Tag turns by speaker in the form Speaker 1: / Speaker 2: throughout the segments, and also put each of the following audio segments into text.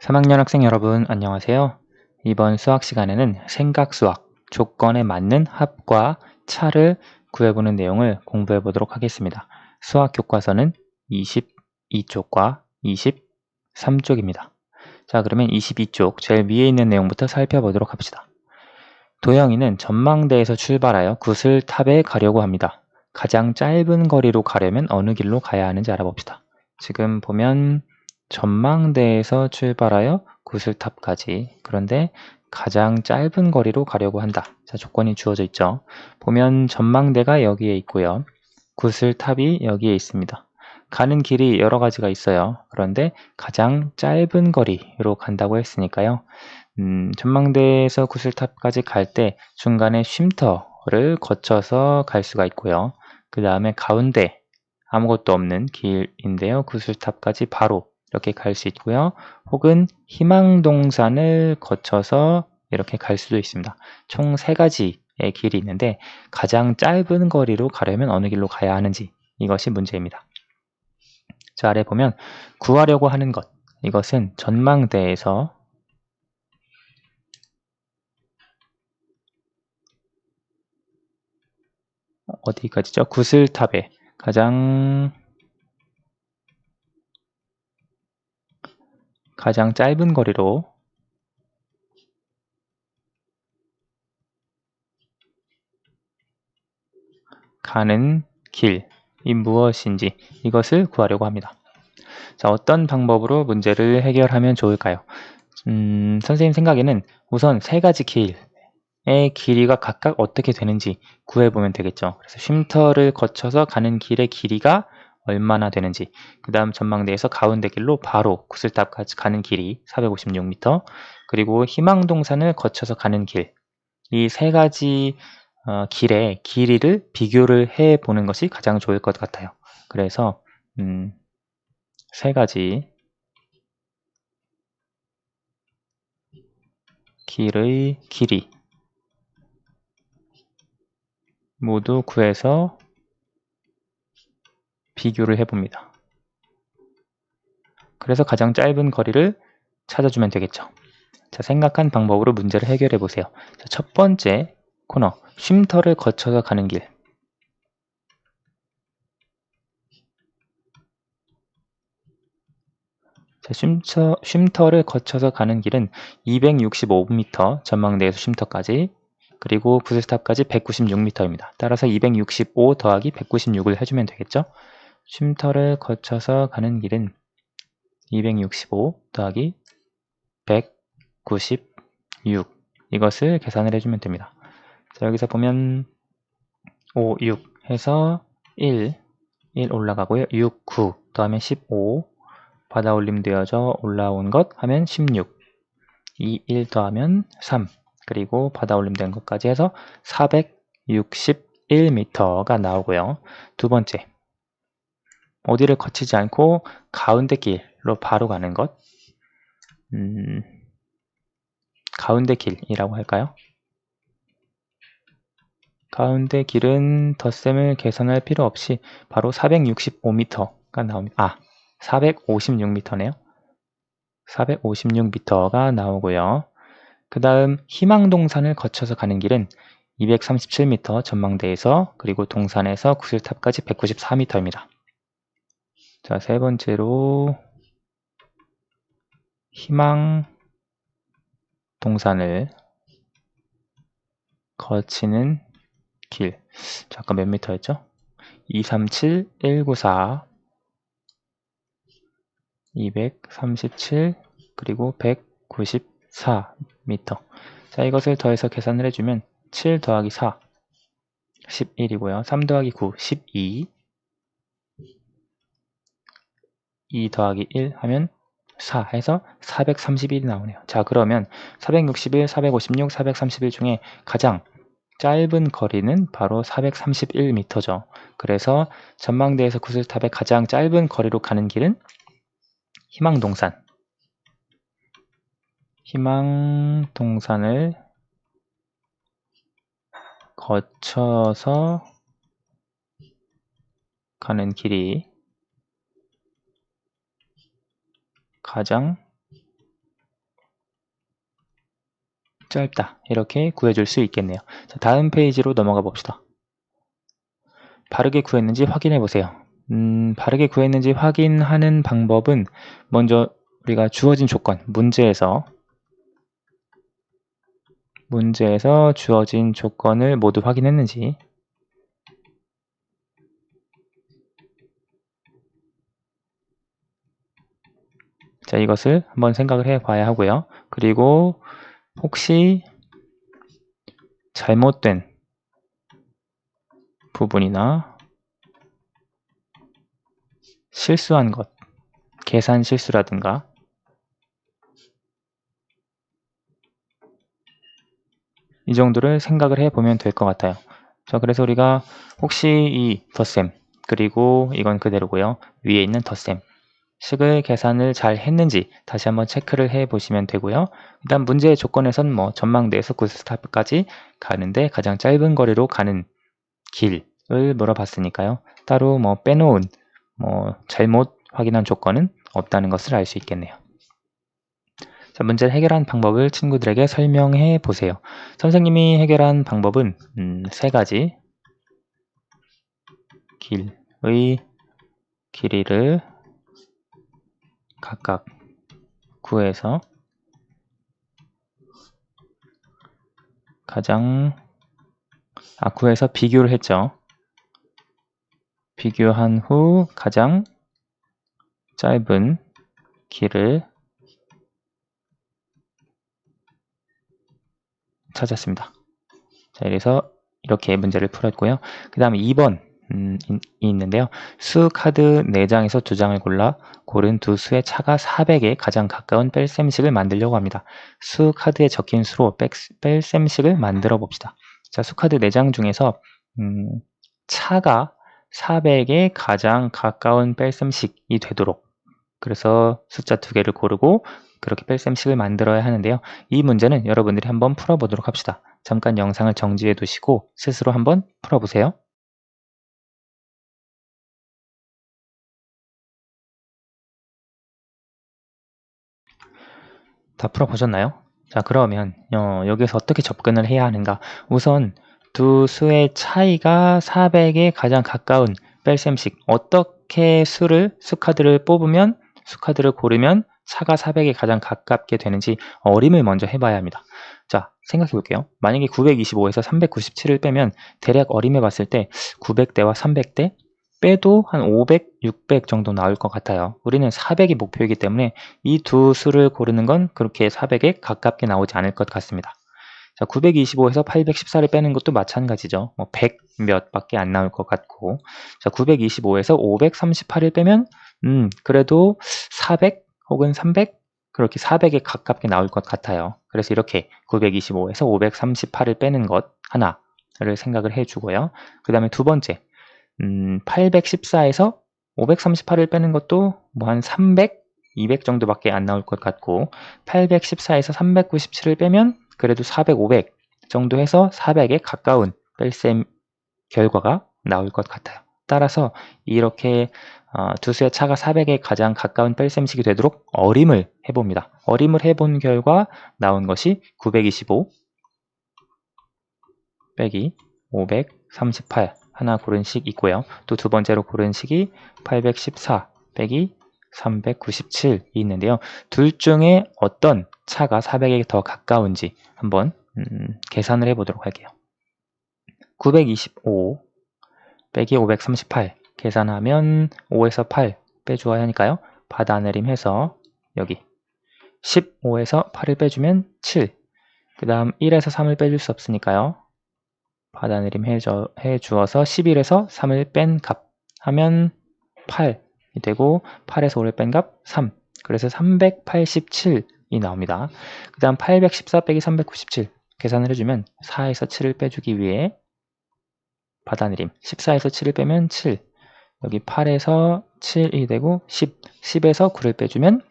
Speaker 1: 3학년 학생 여러분 안녕하세요. 이번 수학 시간에는 생각 수학, 조건에 맞는 합과 차를 구해보는 내용을 공부해 보도록 하겠습니다. 수학 교과서는 22쪽과 23쪽입니다. 자 그러면 22쪽 제일 위에 있는 내용부터 살펴보도록 합시다. 도영이는 전망대에서 출발하여 구슬탑에 가려고 합니다. 가장 짧은 거리로 가려면 어느 길로 가야 하는지 알아봅시다. 지금 보면 전망대에서 출발하여 구슬탑까지 그런데 가장 짧은 거리로 가려고 한다. 자, 조건이 주어져 있죠. 보면 전망대가 여기에 있고요. 구슬탑이 여기에 있습니다. 가는 길이 여러 가지가 있어요. 그런데 가장 짧은 거리로 간다고 했으니까요. 음, 전망대에서 구슬탑까지 갈 때 중간에 쉼터를 거쳐서 갈 수가 있고요. 그 다음에 가운데 아무것도 없는 길인데요. 구슬탑까지 바로 이렇게 갈 수 있고요. 혹은 희망동산을 거쳐서 이렇게 갈 수도 있습니다. 총 세 가지의 길이 있는데 가장 짧은 거리로 가려면 어느 길로 가야 하는지 이것이 문제입니다. 자 아래 보면 구하려고 하는 것 이것은 전망대에서 어디까지죠? 구슬탑에 가장 가장 짧은 거리로 가는 길이 무엇인지 이것을 구하려고 합니다. 자, 어떤 방법으로 문제를 해결하면 좋을까요? 음, 선생님 생각에는 우선 세 가지 길의 길이가 각각 어떻게 되는지 구해보면 되겠죠. 그래서 쉼터를 거쳐서 가는 길의 길이가 얼마나 되는지. 그 다음 전망대에서 가운데 길로 바로 구슬탑까지 가는 길이 456m 그리고 희망동산을 거쳐서 가는 길. 이 세 가지 어, 길의 길이를 비교를 해 보는 것이 가장 좋을 것 같아요. 그래서 음, 세 가지 길의 길이 모두 구해서 비교를 해봅니다. 그래서 가장 짧은 거리를 찾아주면 되겠죠. 자, 생각한 방법으로 문제를 해결해 보세요. 자, 첫 번째 코너, 쉼터를 거쳐서 가는 길. 자, 쉼터, 쉼터를 거쳐서 가는 길은 265m, 전망대에서 쉼터까지, 그리고 구슬탑까지 196m입니다. 따라서 265 더하기 196을 해주면 되겠죠? 쉼터를 거쳐서 가는 길은 265 더하기 196 이것을 계산을 해주면 됩니다. 자, 여기서 보면 5, 6 해서 1, 1 올라가고요. 6, 9 더하면 15 받아 올림 되어져 올라온 것 하면 16 2, 1 더하면 3 그리고 받아 올림 된 것까지 해서 461m가 나오고요. 두 번째 어디를 거치지 않고 가운데 길로 바로 가는 것 음, 가운데 길이라고 할까요? 가운데 길은 덧셈을 계산할 필요 없이 바로 465m가 나옵니다. 아, 456m네요. 456m가 나오고요. 그 다음 희망동산을 거쳐서 가는 길은 237m 전망대에서 그리고 동산에서 구슬탑까지 194m입니다. 자, 세 번째로 희망 동산을 거치는 길. 잠깐 몇 미터였죠? 237, 194, 237, 그리고 194m. 자, 이것을 더해서 계산을 해주면 7 더하기 4, 11이고요. 3 더하기 9, 12, 2 더하기 1 하면 4 해서 431이 나오네요. 자 그러면 461, 456, 431 중에 가장 짧은 거리는 바로 431m죠. 그래서 전망대에서 구슬탑의 가장 짧은 거리로 가는 길은 희망동산. 희망동산을 거쳐서 가는 길이 가장 짧다. 이렇게 구해줄 수 있겠네요. 자, 다음 페이지로 넘어가 봅시다. 바르게 구했는지 확인해 보세요. 음, 바르게 구했는지 확인하는 방법은 먼저 우리가 주어진 조건 문제에서 문제에서 주어진 조건을 모두 확인했는지 자, 이것을 한번 생각을 해 봐야 하고요. 그리고 혹시 잘못된 부분이나 실수한 것, 계산 실수라든가 이 정도를 생각을 해 보면 될 것 같아요. 자, 그래서 우리가 혹시 이 덧셈 그리고 이건 그대로고요. 위에 있는 덧셈 식을 계산을 잘 했는지 다시 한번 체크를 해 보시면 되고요. 일단 문제의 조건에선 뭐 전망대에서 구스탑까지 가는데 가장 짧은 거리로 가는 길을 물어봤으니까요. 따로 뭐 빼놓은 뭐 잘못 확인한 조건은 없다는 것을 알 수 있겠네요. 자, 문제를 해결한 방법을 친구들에게 설명해 보세요. 선생님이 해결한 방법은 음, 세 가지 길의 길이를 각각 구해서 가장 아 구해서 비교를 했죠. 비교한 후 가장 짧은 길을 찾았습니다. 자, 그래서 이렇게 문제를 풀었고요. 그 다음에 2번 음, 이 있는데요. 수 카드 4장에서 2장을 골라 고른 두 수의 차가 400에 가장 가까운 뺄셈식을 만들려고 합니다. 수 카드에 적힌 수로 뺄셈식을 만들어 봅시다. 자, 수 카드 4장 중에서 음, 차가 400에 가장 가까운 뺄셈식이 되도록 그래서 숫자 두 개를 고르고 그렇게 뺄셈식을 만들어야 하는데요. 이 문제는 여러분들이 한번 풀어보도록 합시다. 잠깐 영상을 정지해 두시고 스스로 한번 풀어보세요. 다 풀어보셨나요? 자 그러면 어, 여기서 어떻게 접근을 해야 하는가 우선 두 수의 차이가 400에 가장 가까운 뺄셈식 어떻게 수를 수카드를 뽑으면 수카드를 고르면 차가 400에 가장 가깝게 되는지 어림을 먼저 해봐야 합니다. 자 생각해 볼게요. 만약에 925에서 397을 빼면 대략 어림해 봤을 때 900대와 300대 빼도 한 500, 600 정도 나올 것 같아요. 우리는 400이 목표이기 때문에 이 두 수를 고르는 건 그렇게 400에 가깝게 나오지 않을 것 같습니다. 자, 925에서 814를 빼는 것도 마찬가지죠. 뭐 100 몇 밖에 안 나올 것 같고. 자, 925에서 538을 빼면, 음, 그래도 400 혹은 300? 그렇게 400에 가깝게 나올 것 같아요. 그래서 이렇게 925에서 538을 빼는 것 하나를 생각을 해주고요. 그 다음에 두 번째, 음, 814에서 538을 빼는 것도 뭐 한 300, 200 정도밖에 안 나올 것 같고 814에서 397을 빼면 그래도 400, 500 정도 해서 400에 가까운 뺄셈 결과가 나올 것 같아요. 따라서 이렇게 어, 두수의 차가 400에 가장 가까운 뺄셈식이 되도록 어림을 해봅니다. 어림을 해본 결과 나온 것이 925 빼기 538 하나 고른 식 있고요. 또 두 번째로 고른 식이 814 빼기 397이 있는데요. 둘 중에 어떤 차가 400에 더 가까운지 한번 음, 계산을 해보도록 할게요. 925 빼기 538 계산하면 5에서 8 빼주어야 하니까요. 받아내림 해서 여기 15에서 8을 빼주면 7. 그 다음 1에서 3을 빼줄 수 없으니까요. 받아내림 해주어서 11에서 3을 뺀 값. 하면 8이 되고 8에서 5를 뺀 값 3. 그래서 387이 나옵니다. 그 다음 814 빼기 397 계산을 해주면 4에서 7을 빼주기 위해 받아내림 14에서 7을 빼면 7 여기 8에서 7이 되고 10 10에서 9를 빼주면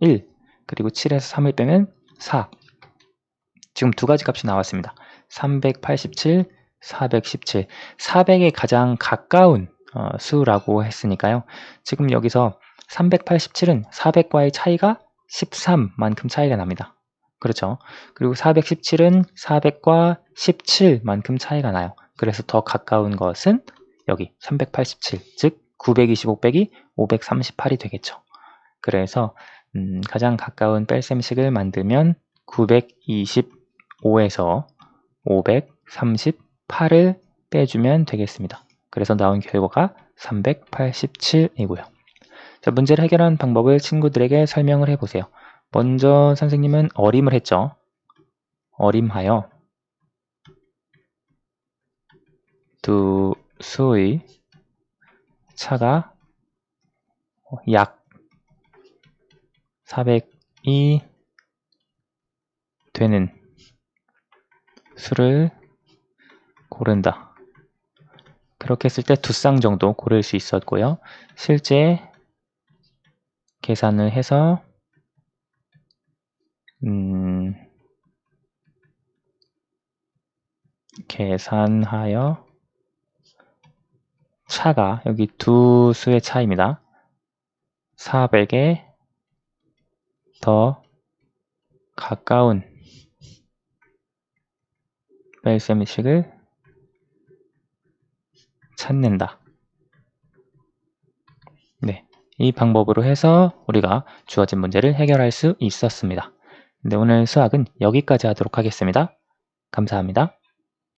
Speaker 1: 1 그리고 7에서 3을 빼면 4 지금 두 가지 값이 나왔습니다. 387, 417. 400에 가장 가까운 어, 수라고 했으니까요. 지금 여기서 387은 400과의 차이가 13만큼 차이가 납니다. 그렇죠. 그리고 417은 400과 17만큼 차이가 나요. 그래서 더 가까운 것은 여기 387, 즉 925 빼기 538이 되겠죠. 그래서 음, 가장 가까운 뺄셈식을 만들면 925에서 538 을 빼주면 되겠습니다. 그래서 나온 결과가 387이고요. 자, 문제를 해결하는 방법을 친구들에게 설명을 해보세요. 먼저 선생님은 어림을 했죠. 어림하여 두 수의 차가 약 400이 되는 수를 고른다. 그렇게 했을 때 두 쌍 정도 고를 수 있었고요. 실제 계산을 해서 음, 계산하여 차가 여기 두 수의 차입니다. 400에 더 가까운 뺄셈식을 찾는다. 네, 이 방법으로 해서 우리가 주어진 문제를 해결할 수 있었습니다. 네, 오늘 수학은 여기까지 하도록 하겠습니다. 감사합니다.